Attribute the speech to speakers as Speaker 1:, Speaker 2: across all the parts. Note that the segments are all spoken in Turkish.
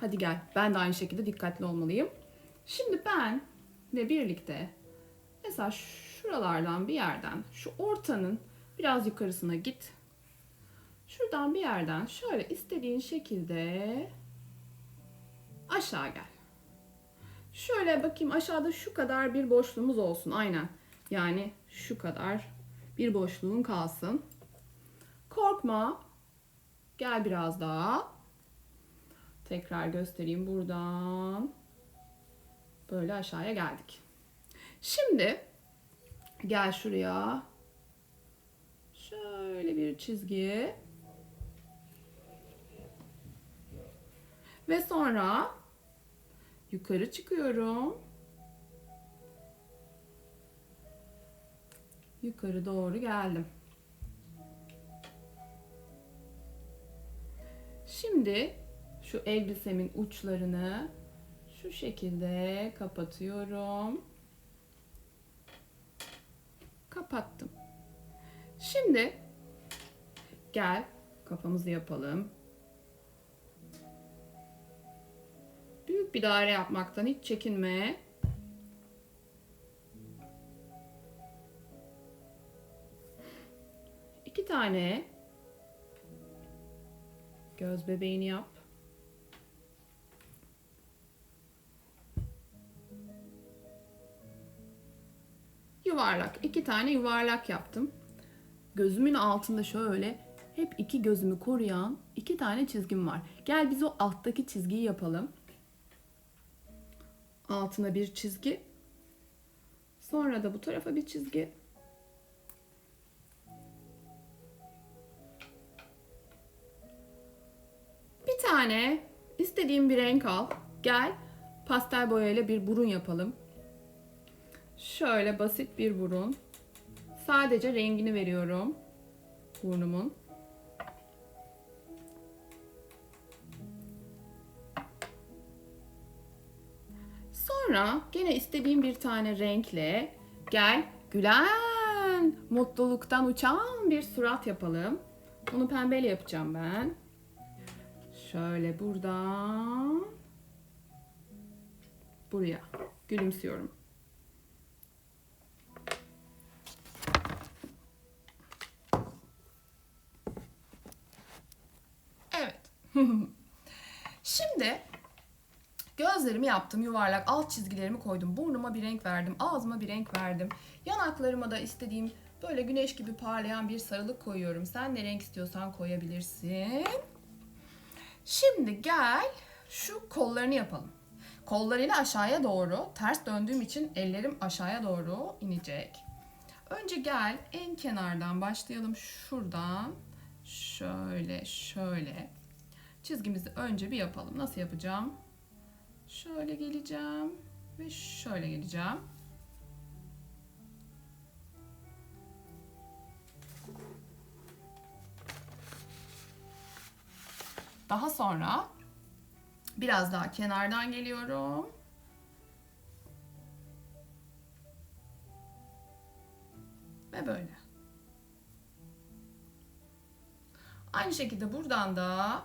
Speaker 1: Hadi gel. Ben de aynı şekilde dikkatli olmalıyım. Şimdi ben de birlikte mesela şuralardan bir yerden şu ortanın biraz yukarısına git. Şuradan bir yerden şöyle istediğin şekilde aşağı gel. Şöyle bakayım aşağıda şu kadar bir boşluğumuz olsun. Aynen. Yani şu kadar bir boşluğun kalsın. Korkma. Gel biraz daha. Tekrar göstereyim buradan. Böyle aşağıya geldik. Şimdi gel şuraya. Şöyle bir çizgi. Ve sonra yukarı çıkıyorum. Yukarı doğru geldim. Şimdi şu elbisemin uçlarını şu şekilde kapatıyorum. Kapattım. Şimdi gel kafamızı yapalım. Büyük bir daire yapmaktan hiç çekinme. İki tane göz bebeğini yap. Yuvarlak. iki tane yuvarlak yaptım. Gözümün altında şöyle hep iki gözümü koruyan iki tane çizgim var. Gel biz o alttaki çizgiyi yapalım. Altına bir çizgi. Sonra da bu tarafa bir çizgi. Bir tane istediğim bir renk al. Gel pastel boyayla bir burun yapalım. Şöyle basit bir burun. Sadece rengini veriyorum burnumun. Sonra gene istediğim bir tane renkle gel gülen, mutluluktan uçan bir surat yapalım. Bunu pembeyle yapacağım ben. Şöyle buradan buraya gülümsüyorum. Evet. Şimdi gözlerimi yaptım yuvarlak alt çizgilerimi koydum. Burnuma bir renk verdim ağzıma bir renk verdim. Yanaklarıma da istediğim böyle güneş gibi parlayan bir sarılık koyuyorum. Sen ne renk istiyorsan koyabilirsin. Şimdi gel şu kollarını yapalım. Kollarıyla aşağıya doğru ters döndüğüm için ellerim aşağıya doğru inecek. Önce gel en kenardan başlayalım. Şuradan şöyle şöyle çizgimizi önce bir yapalım nasıl yapacağım Şöyle geleceğim ve şöyle geleceğim. Daha sonra biraz daha kenardan geliyorum. Ve böyle. Aynı şekilde buradan da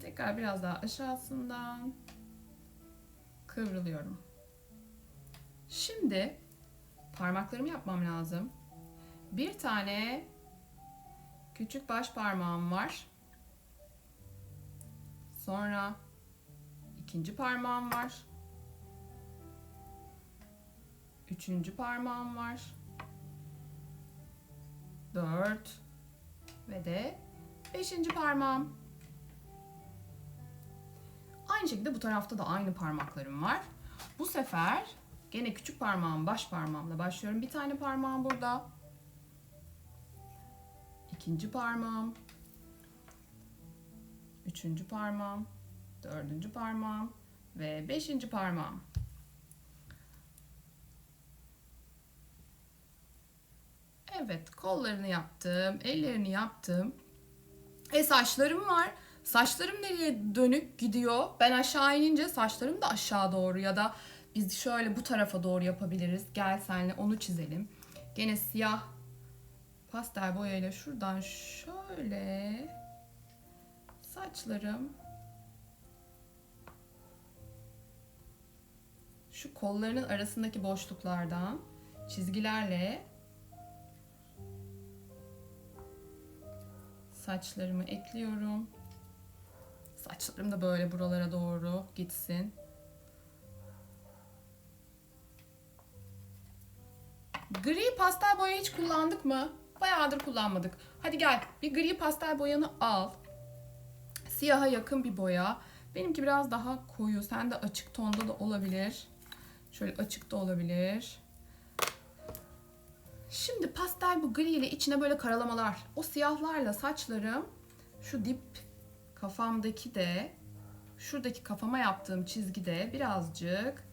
Speaker 1: tekrar biraz daha aşağısından kıvrılıyorum. Şimdi parmaklarımı yapmam lazım. Bir tane küçük baş parmağım var. Sonra ikinci parmağım var. Üçüncü parmağım var. Dört ve de beşinci parmağım. Aynı şekilde bu tarafta da aynı parmaklarım var. Bu sefer gene küçük parmağım baş parmağımla başlıyorum. Bir tane parmağım burada. İkinci parmağım. Üçüncü parmağım. Dördüncü parmağım. Ve beşinci parmağım. Evet kollarını yaptım. Ellerini yaptım. E saçlarım var. Saçlarım nereye dönük gidiyor? Ben aşağı inince saçlarım da aşağı doğru ya da biz şöyle bu tarafa doğru yapabiliriz. Gel senle onu çizelim. Gene siyah pastel boyayla şuradan şöyle saçlarım şu kollarının arasındaki boşluklardan çizgilerle saçlarımı ekliyorum. Saçlarım da böyle buralara doğru gitsin. Gri pastel boya hiç kullandık mı? Bayağıdır kullanmadık. Hadi gel bir gri pastel boyanı al. Siyaha yakın bir boya. Benimki biraz daha koyu. Sen de açık tonda da olabilir. Şöyle açık da olabilir. Şimdi pastel bu gri ile içine böyle karalamalar. O siyahlarla saçlarım şu dip kafamdaki de şuradaki kafama yaptığım çizgide birazcık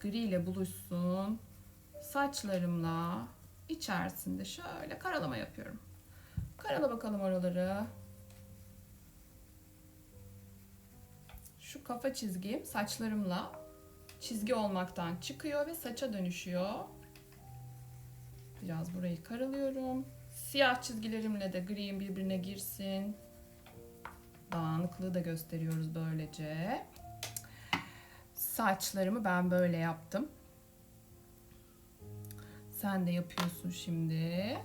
Speaker 1: gri ile buluşsun. Saçlarımla içerisinde şöyle karalama yapıyorum. Karala bakalım oraları. Şu kafa çizgim saçlarımla çizgi olmaktan çıkıyor ve saça dönüşüyor. Biraz burayı karalıyorum. Siyah çizgilerimle de green birbirine girsin. Dağınıklığı da gösteriyoruz böylece. Saçlarımı ben böyle yaptım. Sen de yapıyorsun şimdi.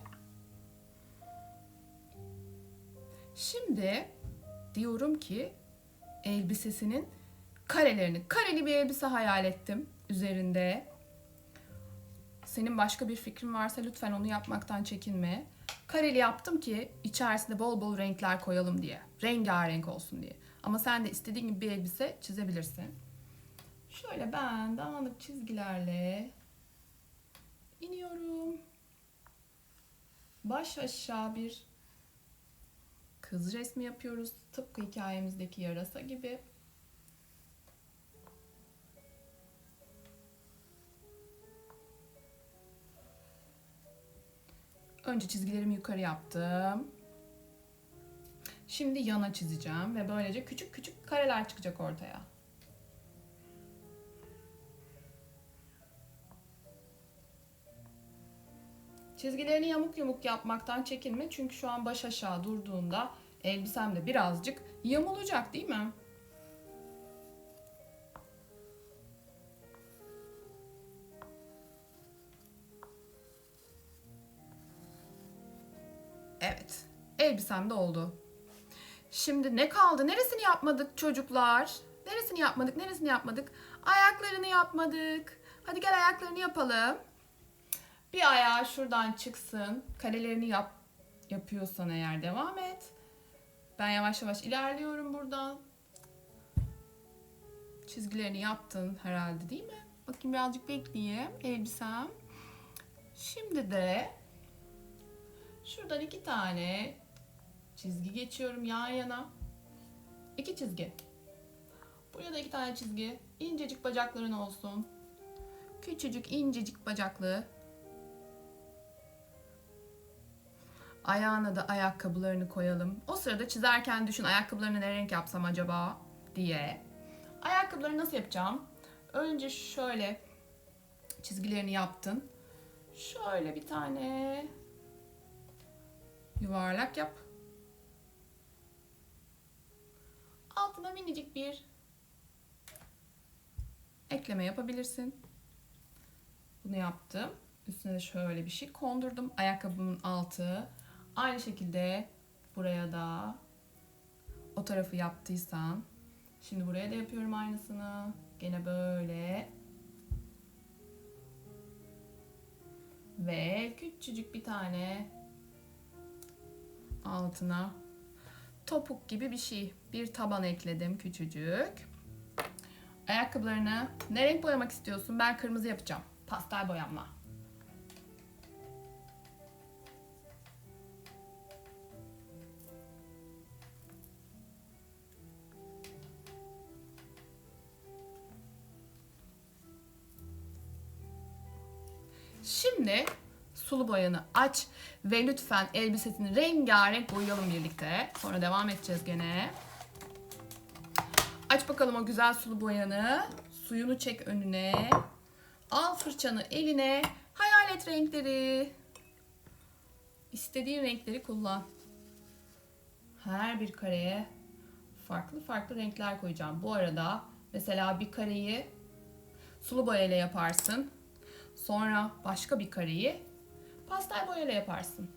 Speaker 1: Şimdi diyorum ki elbisesinin karelerini, kareli bir elbise hayal ettim üzerinde. Senin başka bir fikrin varsa lütfen onu yapmaktan çekinme. Kareli yaptım ki içerisinde bol bol renkler koyalım diye. Rengarenk olsun diye. Ama sen de istediğin gibi bir elbise çizebilirsin. Şöyle ben dağınık çizgilerle iniyorum. Baş aşağı bir kız resmi yapıyoruz. Tıpkı hikayemizdeki yarasa gibi. Önce çizgilerimi yukarı yaptım. Şimdi yana çizeceğim ve böylece küçük küçük kareler çıkacak ortaya. Çizgilerini yamuk yumuk yapmaktan çekinme çünkü şu an baş aşağı durduğunda elbisem de birazcık yamulacak değil mi? Elbisem de oldu. Şimdi ne kaldı? Neresini yapmadık çocuklar? Neresini yapmadık? Neresini yapmadık? Ayaklarını yapmadık. Hadi gel ayaklarını yapalım. Bir ayağı şuradan çıksın. Karelerini yap yapıyorsan eğer devam et. Ben yavaş yavaş ilerliyorum buradan. Çizgilerini yaptın herhalde değil mi? Bakayım birazcık bekleyeyim. Elbisem. Şimdi de Şuradan iki tane çizgi geçiyorum yan yana. İki çizgi. Buraya da iki tane çizgi. İncecik bacakların olsun. Küçücük incecik bacaklı. Ayağına da ayakkabılarını koyalım. O sırada çizerken düşün ayakkabılarını ne renk yapsam acaba diye. Ayakkabıları nasıl yapacağım? Önce şöyle çizgilerini yaptın. Şöyle bir tane yuvarlak yap. Altına minicik bir ekleme yapabilirsin. Bunu yaptım. Üstüne de şöyle bir şey kondurdum. Ayakkabımın altı. Aynı şekilde buraya da o tarafı yaptıysan şimdi buraya da yapıyorum aynısını. Gene böyle. Ve küçücük bir tane altına topuk gibi bir şey. Bir taban ekledim küçücük. Ayakkabılarını ne renk boyamak istiyorsun? Ben kırmızı yapacağım. Pastel boyamla. Sulu boyanı aç ve lütfen elbisesini rengarenk boyayalım birlikte. Sonra devam edeceğiz gene. Aç bakalım o güzel sulu boyanı. Suyunu çek önüne. Al fırçanı eline. Hayal et renkleri. İstediğin renkleri kullan. Her bir kareye farklı farklı renkler koyacağım. Bu arada mesela bir kareyi sulu boyayla yaparsın. Sonra başka bir kareyi pastel boyayla yaparsın.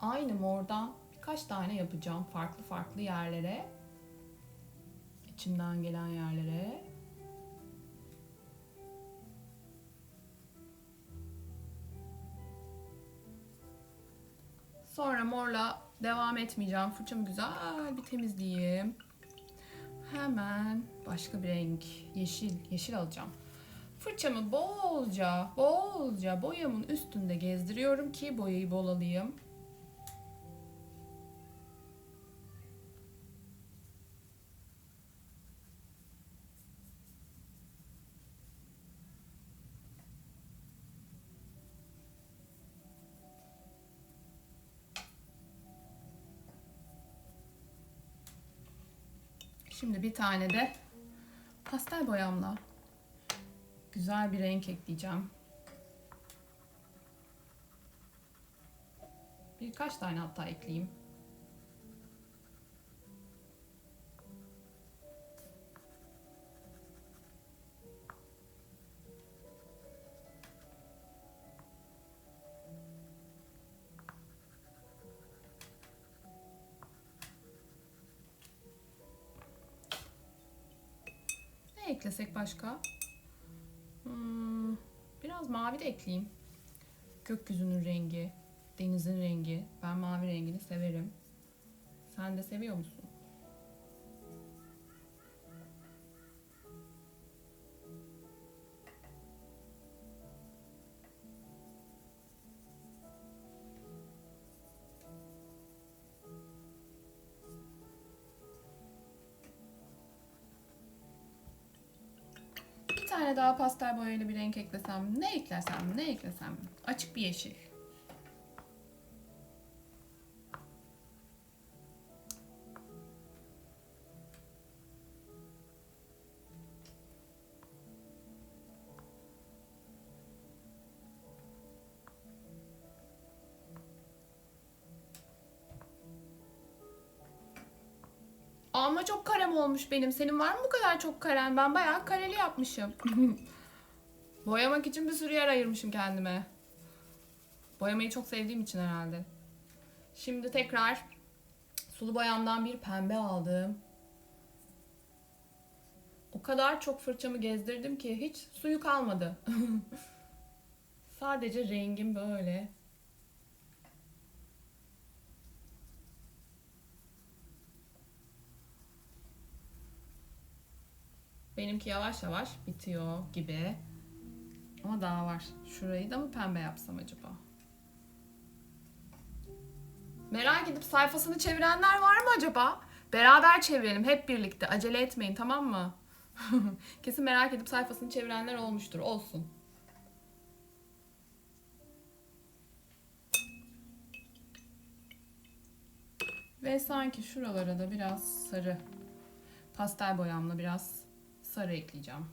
Speaker 1: Aynı mordan birkaç tane yapacağım farklı farklı yerlere. İçimden gelen yerlere. Sonra morla devam etmeyeceğim. Fırçamı güzel bir temizleyeyim. Hemen başka bir renk, yeşil, yeşil alacağım. Fırçamı bolca, bolca boyamın üstünde gezdiriyorum ki boyayı bol alayım. Şimdi bir tane de pastel boyamla güzel bir renk ekleyeceğim. Birkaç tane hatta ekleyeyim. Eklesek başka? Hmm, biraz mavi de ekleyeyim. Gökyüzünün rengi, denizin rengi. Ben mavi rengini severim. Sen de seviyor musun? Tane daha pastel boyayla bir renk eklesem, ne eklesem, ne eklesem? Açık bir yeşil. Çok karem olmuş benim. Senin var mı bu kadar çok karem? Ben bayağı kareli yapmışım. Boyamak için bir sürü yer ayırmışım kendime. Boyamayı çok sevdiğim için herhalde. Şimdi tekrar sulu boyamdan bir pembe aldım. O kadar çok fırçamı gezdirdim ki hiç suyu kalmadı. Sadece rengim böyle. Benimki yavaş yavaş bitiyor gibi. Ama daha var. Şurayı da mı pembe yapsam acaba? Merak edip sayfasını çevirenler var mı acaba? Beraber çevirelim hep birlikte. Acele etmeyin tamam mı? Kesin merak edip sayfasını çevirenler olmuştur. Olsun. Ve sanki şuralara da biraz sarı pastel boyamla biraz sarı ekleyeceğim.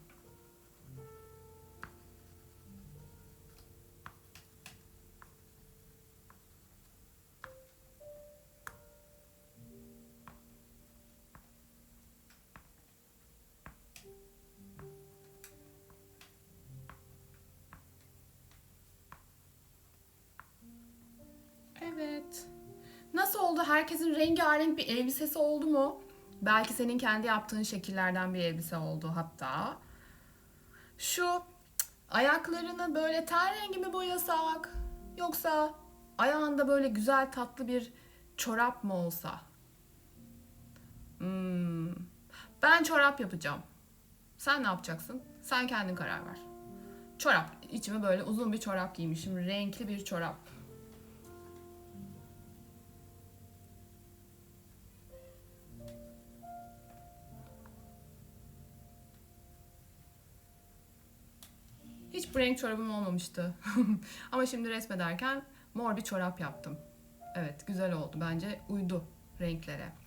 Speaker 1: Evet. Nasıl oldu? Herkesin rengarenk bir elbisesi oldu mu? Belki senin kendi yaptığın şekillerden bir elbise oldu hatta. Şu ayaklarını böyle ten rengi mi boyasak? Yoksa ayağında böyle güzel tatlı bir çorap mı olsa? Hmm. Ben çorap yapacağım. Sen ne yapacaksın? Sen kendin karar ver. Çorap. İçime böyle uzun bir çorap giymişim. Renkli bir çorap. Renk çorabım olmamıştı. Ama şimdi resmederken mor bir çorap yaptım. Evet güzel oldu. Bence uydu renklere.